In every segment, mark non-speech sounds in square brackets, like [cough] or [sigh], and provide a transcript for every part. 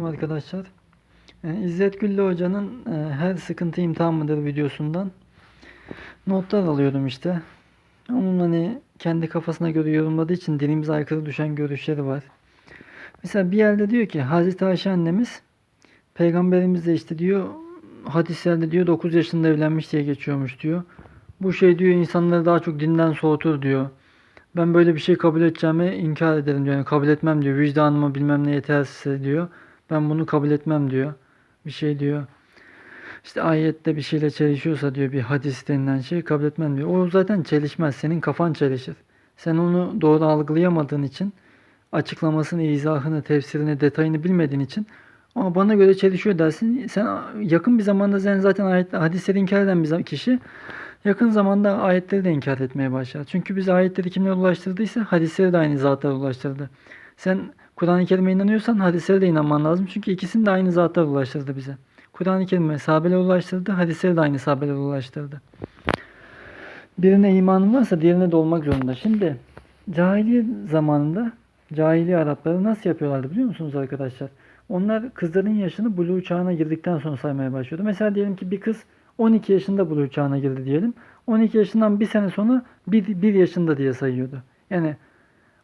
Arkadaşlar, Ee, İzzet Güllü Hoca'nın e, Her Sıkıntı İmtihan mıdır videosundan notlar alıyorum işte. Onun hani kendi kafasına göre yorumladığı için dilimize aykırı düşen görüşleri var. Mesela bir yerde diyor ki Hazreti Ayşe annemiz Peygamberimiz de işte diyor hadislerde diyor 9 yaşında evlenmiş diye geçiyormuş diyor. Bu şey diyor insanları daha çok dinden soğutur diyor. Ben böyle bir şey kabul edeceğime inkar ederim diyor. Yani kabul etmem diyor. Vicdanıma bilmem ne yeterse diyor. Ben bunu kabul etmem diyor. Bir şey diyor. İşte ayette bir şeyle çelişiyorsa diyor bir hadis denilen şey kabul etmem diyor. O zaten çelişmez. Senin kafan çelişir. Sen onu doğru algılayamadığın için açıklamasını, izahını, tefsirini, detayını bilmediğin için ama bana göre çelişiyor dersin. Sen yakın bir zamanda sen zaten ayet, hadisleri inkar eden bir kişi yakın zamanda ayetleri de inkar etmeye başlar. Çünkü biz ayetleri kimler ulaştırdıysa hadisleri de aynı zatlar ulaştırdı. Sen Kur'an-ı Kerim'e inanıyorsan hadislere de inanman lazım. Çünkü ikisini de aynı zatlar ulaştırdı bize. Kur'an-ı Kerim'e sahabeler ulaştırdı, hadisleri de aynı sahabeler ulaştırdı. Birine imanın varsa diğerine de olmak zorunda. Şimdi cahiliye zamanında cahiliye Arapları nasıl yapıyorlardı biliyor musunuz arkadaşlar? Onlar kızların yaşını buluğ çağına girdikten sonra saymaya başlıyordu. Mesela diyelim ki bir kız 12 yaşında buluğ çağına girdi diyelim. 12 yaşından bir sene sonra 1, 1 yaşında diye sayıyordu. Yani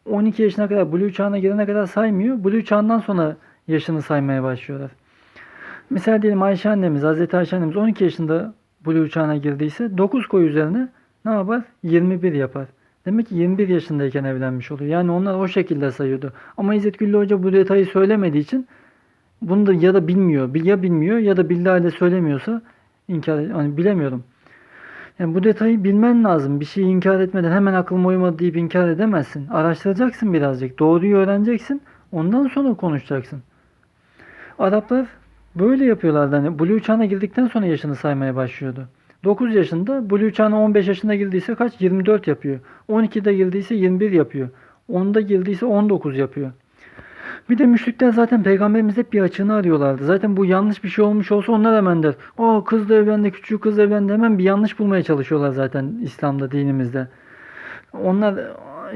12 yaşına kadar Blue çağına girene kadar saymıyor. Blue çağından sonra yaşını saymaya başlıyorlar. Mesela diyelim Ayşe annemiz, Hazreti Ayşe annemiz 12 yaşında Blue çağına girdiyse 9 koy üzerine ne yapar? 21 yapar. Demek ki 21 yaşındayken evlenmiş oluyor. Yani onlar o şekilde sayıyordu. Ama İzzet Güllü Hoca bu detayı söylemediği için bunu da ya da bilmiyor. Ya bilmiyor ya da bildiği halde söylemiyorsa inkar hani bilemiyorum. Yani bu detayı bilmen lazım. Bir şeyi inkar etmeden hemen aklıma uymadı deyip inkar edemezsin. Araştıracaksın birazcık. Doğruyu öğreneceksin. Ondan sonra konuşacaksın. Araplar böyle yapıyorlardı. Hani Blue çağına girdikten sonra yaşını saymaya başlıyordu. 9 yaşında Blue çağına 15 yaşında girdiyse kaç? 24 yapıyor. 12'de girdiyse 21 yapıyor. 10'da girdiyse 19 yapıyor. Bir de müşrikler zaten peygamberimiz hep bir açığını arıyorlardı. Zaten bu yanlış bir şey olmuş olsa onlar hemen der. O kız da evlendi, küçük kız da evlendi. Hemen bir yanlış bulmaya çalışıyorlar zaten İslam'da, dinimizde. Onlar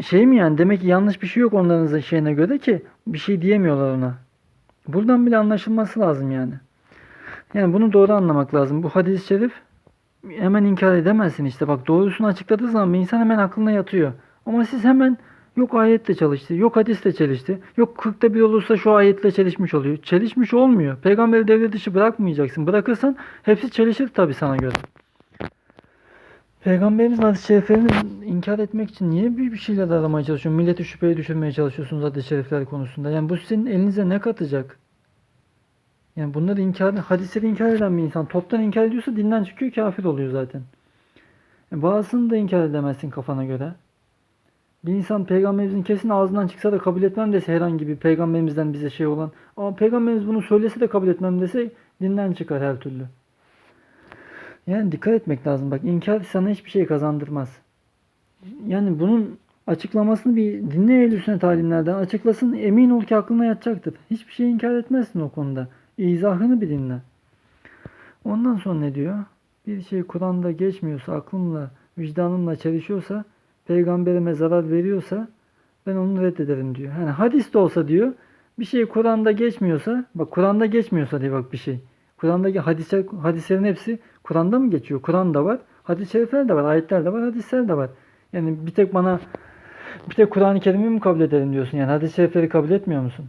şey mi yani demek ki yanlış bir şey yok onların şeyine göre ki bir şey diyemiyorlar ona. Buradan bile anlaşılması lazım yani. Yani bunu doğru anlamak lazım. Bu hadis-i şerif hemen inkar edemezsin işte. Bak doğrusunu açıkladığı zaman bir insan hemen aklına yatıyor. Ama siz hemen Yok ayetle çalıştı, yok hadisle çelişti, yok 40'ta bir olursa şu ayetle çelişmiş oluyor. Çelişmiş olmuyor. Peygamberi devre dışı bırakmayacaksın. Bırakırsan hepsi çelişir tabii sana göre. Peygamberimizin hadis-i şeriflerini inkar etmek için niye bir, bir şeyler aramaya çalışıyorsun? Milleti şüpheye düşürmeye çalışıyorsunuz hadis-i şerifler konusunda. Yani bu sizin elinize ne katacak? Yani bunları inkar, hadisleri inkar eden bir insan toptan inkar ediyorsa dinden çıkıyor kafir oluyor zaten. Yani bazısını da inkar edemezsin kafana göre. Bir insan peygamberimizin kesin ağzından çıksa da kabul etmem dese herhangi bir peygamberimizden bize şey olan ama peygamberimiz bunu söylese de kabul etmem dese dinden çıkar her türlü. Yani dikkat etmek lazım. Bak inkar sana hiçbir şey kazandırmaz. Yani bunun açıklamasını bir dinle ehl sünnet alimlerden açıklasın emin ol ki aklına yatacaktır. Hiçbir şey inkar etmezsin o konuda. İzahını bir dinle. Ondan sonra ne diyor? Bir şey Kur'an'da geçmiyorsa, aklımla, vicdanımla çelişiyorsa peygamberime zarar veriyorsa ben onu reddederim diyor. Hani hadis de olsa diyor bir şey Kur'an'da geçmiyorsa bak Kur'an'da geçmiyorsa diye bak bir şey. Kur'an'daki hadisler, hadislerin hepsi Kur'an'da mı geçiyor? Kur'an'da var. Hadis-i şerifler de var. Ayetler de var. Hadisler de var. Yani bir tek bana bir tek Kur'an-ı Kerim'i mi kabul ederim diyorsun? Yani hadis-i şerifleri kabul etmiyor musun?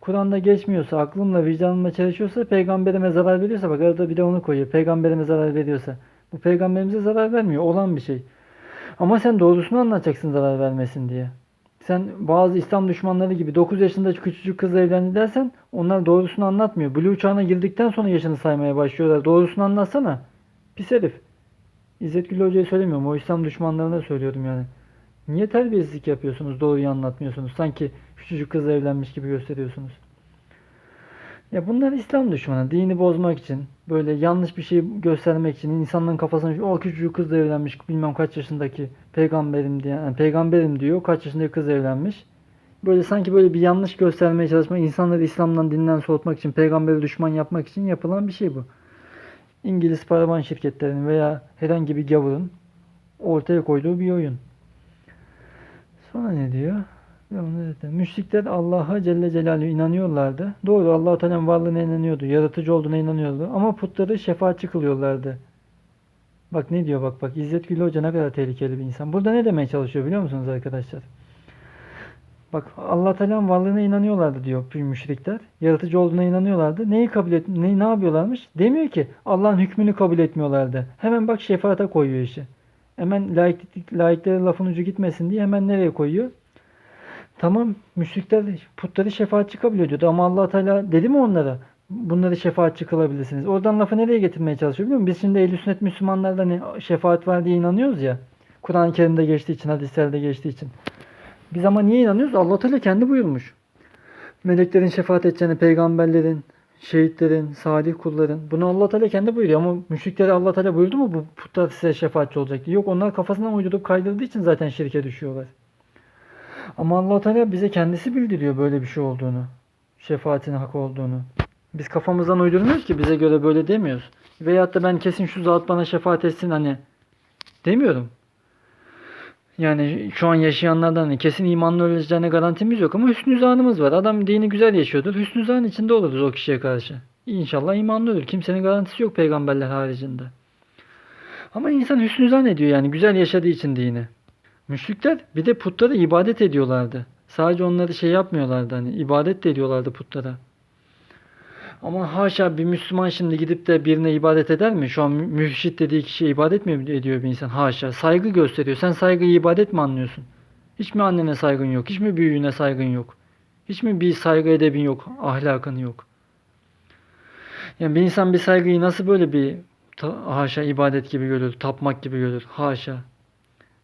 Kur'an'da geçmiyorsa, aklımla, vicdanımla çelişiyorsa, peygamberime zarar veriyorsa, bak arada bir de onu koyuyor. Peygamberime zarar veriyorsa. Bu peygamberimize zarar vermiyor. Olan bir şey. Ama sen doğrusunu anlatacaksın zarar vermesin diye. Sen bazı İslam düşmanları gibi 9 yaşında küçücük kızla evlendi dersen onlar doğrusunu anlatmıyor. Blue çağına girdikten sonra yaşını saymaya başlıyorlar. Doğrusunu anlatsana. Pis herif. İzzet Gül Hoca'ya söylemiyorum. O İslam düşmanlarına söylüyorum yani. Niye terbiyesizlik yapıyorsunuz? Doğruyu anlatmıyorsunuz. Sanki küçücük kızla evlenmiş gibi gösteriyorsunuz. Ya bunlar İslam düşmanı. Dini bozmak için, böyle yanlış bir şey göstermek için, insanların kafasına o küçücük kızla evlenmiş, bilmem kaç yaşındaki peygamberim diye, yani peygamberim diyor, kaç yaşındaki kız evlenmiş. Böyle sanki böyle bir yanlış göstermeye çalışmak, insanları İslam'dan, dinden soğutmak için, peygamberi düşman yapmak için yapılan bir şey bu. İngiliz paravan şirketlerinin veya herhangi bir gavurun ortaya koyduğu bir oyun. Sonra ne diyor? Müşrikler Allah'a Celle Celaluhu inanıyorlardı. Doğru Allah Teala'nın varlığına inanıyordu. Yaratıcı olduğuna inanıyordu. Ama putları şefaatçi kılıyorlardı. Bak ne diyor bak bak. İzzet Gül Hoca ne kadar tehlikeli bir insan. Burada ne demeye çalışıyor biliyor musunuz arkadaşlar? Bak Allah Teala'nın varlığına inanıyorlardı diyor müşrikler. Yaratıcı olduğuna inanıyorlardı. Neyi kabul et ne, ne yapıyorlarmış? Demiyor ki Allah'ın hükmünü kabul etmiyorlardı. Hemen bak şefaate koyuyor işi. Hemen laiklik, laiklere lafın ucu gitmesin diye hemen nereye koyuyor? Tamam müşrikler putları şefaatçi kabul ediyordu ama allah Teala dedi mi onlara? Bunları şefaatçi kılabilirsiniz. Oradan lafı nereye getirmeye çalışıyor biliyor musun? Biz şimdi ehl sünnet Müslümanlarda hani şefaat var diye inanıyoruz ya. Kur'an-ı Kerim'de geçtiği için, hadislerde geçtiği için. Biz ama niye inanıyoruz? allah Teala kendi buyurmuş. Meleklerin şefaat edeceğini, peygamberlerin, şehitlerin, salih kulların. Bunu allah Teala kendi buyuruyor ama müşriklere allah Teala buyurdu mu bu putlar size şefaatçi olacak diye. Yok onlar kafasından uydurup kaydırdığı için zaten şirke düşüyorlar. Ama allah Teala bize kendisi bildiriyor böyle bir şey olduğunu. Şefaatin hak olduğunu. Biz kafamızdan uydurmuyoruz ki bize göre böyle demiyoruz. Veyahut da ben kesin şu zat bana şefaat etsin hani demiyorum. Yani şu an yaşayanlardan hani kesin imanlı öleceğine garantimiz yok ama hüsnü zanımız var. Adam dini güzel yaşıyordur. Hüsnü zan içinde oluruz o kişiye karşı. İnşallah imanlı olur. Kimsenin garantisi yok peygamberler haricinde. Ama insan hüsnü zan ediyor yani güzel yaşadığı için dini. Müşrikler bir de putlara ibadet ediyorlardı. Sadece onları şey yapmıyorlardı hani ibadet de ediyorlardı putlara. Ama haşa bir Müslüman şimdi gidip de birine ibadet eder mi? Şu an mü- mürşit dediği kişiye ibadet mi ediyor bir insan? Haşa. Saygı gösteriyor. Sen saygıyı ibadet mi anlıyorsun? Hiç mi annene saygın yok? Hiç mi büyüğüne saygın yok? Hiç mi bir saygı edebin yok? Ahlakın yok? Yani bir insan bir saygıyı nasıl böyle bir haşa ibadet gibi görür, tapmak gibi görür? Haşa.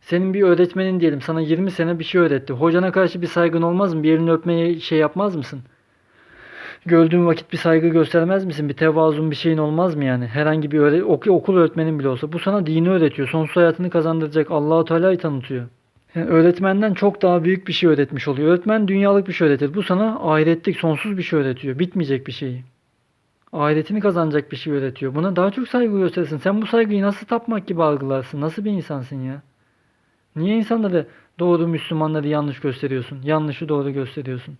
Senin bir öğretmenin diyelim sana 20 sene bir şey öğretti. Hocana karşı bir saygın olmaz mı? Bir elini öpmeye şey yapmaz mısın? Gördüğün vakit bir saygı göstermez misin? Bir tevazun bir şeyin olmaz mı yani? Herhangi bir öğre- ok- okul öğretmenin bile olsa. Bu sana dini öğretiyor. Sonsuz hayatını kazandıracak. Allahu Teala'yı tanıtıyor. Yani öğretmenden çok daha büyük bir şey öğretmiş oluyor. Öğretmen dünyalık bir şey öğretir. Bu sana ahiretlik, sonsuz bir şey öğretiyor. Bitmeyecek bir şeyi. Ahiretini kazanacak bir şey öğretiyor. Buna daha çok saygı gösterirsin. Sen bu saygıyı nasıl tapmak gibi algılarsın? Nasıl bir insansın ya? Niye insanları doğru Müslümanları yanlış gösteriyorsun? Yanlışı doğru gösteriyorsun.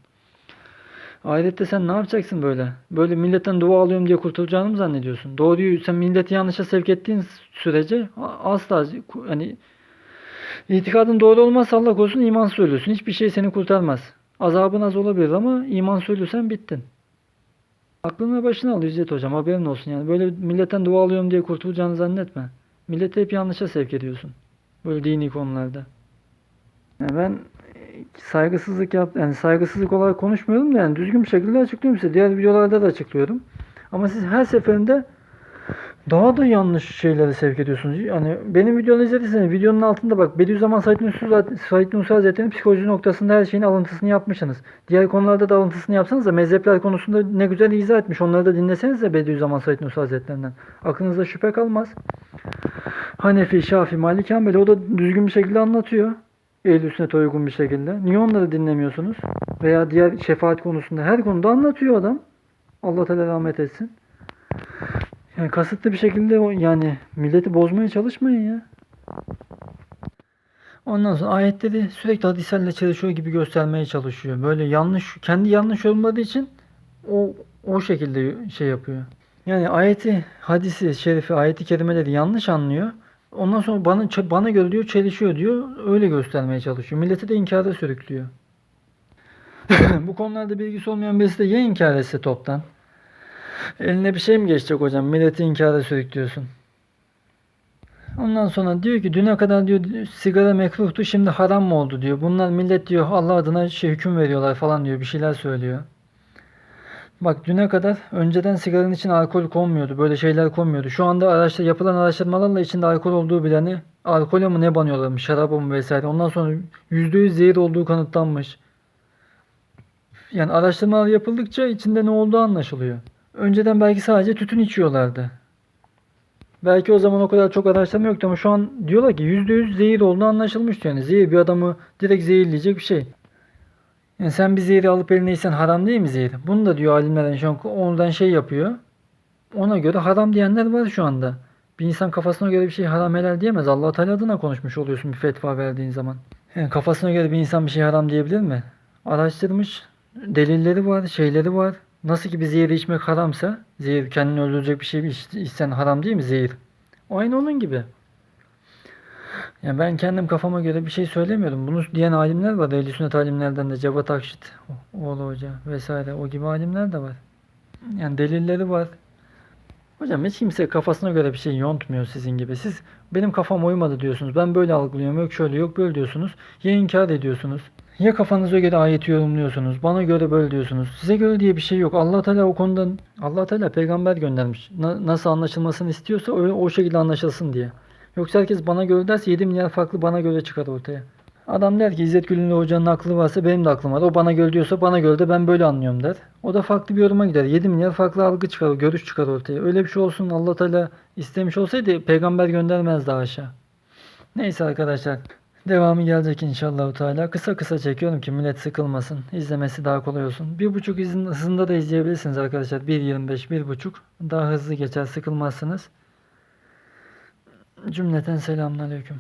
Ahirette sen ne yapacaksın böyle? Böyle milletten dua alıyorum diye kurtulacağını mı zannediyorsun? Doğruyu sen milleti yanlışa sevk ettiğin sürece asla hani itikadın doğru olmazsa Allah korusun iman söylüyorsun. Hiçbir şey seni kurtarmaz. Azabın az olabilir ama iman söylüyorsan bittin. Aklına başına al İzzet hocam haberin olsun yani. Böyle milletten dua alıyorum diye kurtulacağını zannetme. Milleti hep yanlışa sevk ediyorsun. Böyle dini konularda. Yani ben e, saygısızlık yap yani saygısızlık olarak konuşmuyorum da yani düzgün bir şekilde açıklıyorum size. Diğer videolarda da açıklıyorum. Ama siz her seferinde daha da yanlış şeylere sevk ediyorsunuz. Yani benim videomu izlediyseniz videonun altında bak Bediüzzaman Said Nursi, Said Nursi Hazretleri'nin psikoloji noktasında her şeyin alıntısını yapmışsınız. Diğer konularda da alıntısını yapsanız da mezhepler konusunda ne güzel izah etmiş. Onları da dinleseniz de Bediüzzaman Said Nursi Hazretlerinden. Aklınızda şüphe kalmaz. Hanefi, Şafi, Maliki, Hanbeli o da düzgün bir şekilde anlatıyor. Ehl-i uygun bir şekilde. Niye onları dinlemiyorsunuz? Veya diğer şefaat konusunda her konuda anlatıyor adam. Allah Teala rahmet etsin. Yani kasıtlı bir şekilde yani milleti bozmaya çalışmayın ya. Ondan sonra ayetleri sürekli hadislerle çalışıyor gibi göstermeye çalışıyor. Böyle yanlış, kendi yanlış olmadığı için o o şekilde şey yapıyor. Yani ayeti, hadisi, şerifi, ayeti kerimeleri yanlış anlıyor. Ondan sonra bana bana göre diyor çelişiyor diyor. Öyle göstermeye çalışıyor. Milleti de inkara sürüklüyor. [laughs] Bu konularda bilgisi olmayan birisi de ya inkar etse toptan. Eline bir şey mi geçecek hocam? Milleti inkara sürüklüyorsun. Ondan sonra diyor ki düne kadar diyor sigara mekruhtu şimdi haram mı oldu diyor. Bunlar millet diyor Allah adına şey hüküm veriyorlar falan diyor bir şeyler söylüyor. Bak düne kadar önceden sigaranın için alkol konmuyordu. Böyle şeyler konmuyordu. Şu anda araştır, yapılan araştırmalarla içinde alkol olduğu bileni alkole mi ne banıyorlarmış, şaraba mı vesaire. Ondan sonra %100 zehir olduğu kanıtlanmış. Yani araştırmalar yapıldıkça içinde ne olduğu anlaşılıyor. Önceden belki sadece tütün içiyorlardı. Belki o zaman o kadar çok araştırma yoktu ama şu an diyorlar ki %100 zehir olduğu anlaşılmış yani. Zehir bir adamı direkt zehirleyecek bir şey. Yani sen bir zehri alıp eline yesen haram değil mi zehir? Bunu da diyor alimler şu an ondan şey yapıyor. Ona göre haram diyenler var şu anda. Bir insan kafasına göre bir şey haram helal diyemez. Allah Teala adına konuşmuş oluyorsun bir fetva verdiğin zaman. Yani kafasına göre bir insan bir şey haram diyebilir mi? Araştırmış. Delilleri var, şeyleri var. Nasıl ki bir zehir içmek haramsa, zehir kendini öldürecek bir şey iç- içsen haram değil mi zehir? Aynı onun gibi. Yani ben kendim kafama göre bir şey söylemiyorum. Bunu diyen alimler var. Ehl-i sünnet alimlerden de Cevat Akşit, oğlu hoca vesaire o gibi alimler de var. Yani delilleri var. Hocam hiç kimse kafasına göre bir şey yontmuyor sizin gibi. Siz benim kafam uymadı diyorsunuz. Ben böyle algılıyorum. Yok şöyle yok böyle diyorsunuz. Ya inkar ediyorsunuz. Ya kafanıza göre ayeti yorumluyorsunuz. Bana göre böyle diyorsunuz. Size göre diye bir şey yok. Allah Teala o konuda Allah Teala peygamber göndermiş. Na- nasıl anlaşılmasını istiyorsa o, o şekilde anlaşılsın diye. Yoksa herkes bana göre derse 7 milyar farklı bana göre çıkar ortaya. Adam der ki İzzet Gül'ün hocanın aklı varsa benim de aklım var. O bana göre diyorsa bana göre de ben böyle anlıyorum der. O da farklı bir yoruma gider. 7 milyar farklı algı çıkar, görüş çıkar ortaya. Öyle bir şey olsun Allah Teala istemiş olsaydı peygamber göndermezdi aşağı. Neyse arkadaşlar. Devamı gelecek inşallah Teala. Kısa kısa çekiyorum ki millet sıkılmasın. İzlemesi daha kolay olsun. Bir buçuk izin hızında da izleyebilirsiniz arkadaşlar. 1.25, bir buçuk. Daha hızlı geçer sıkılmazsınız. Cümleten selamünaleyküm.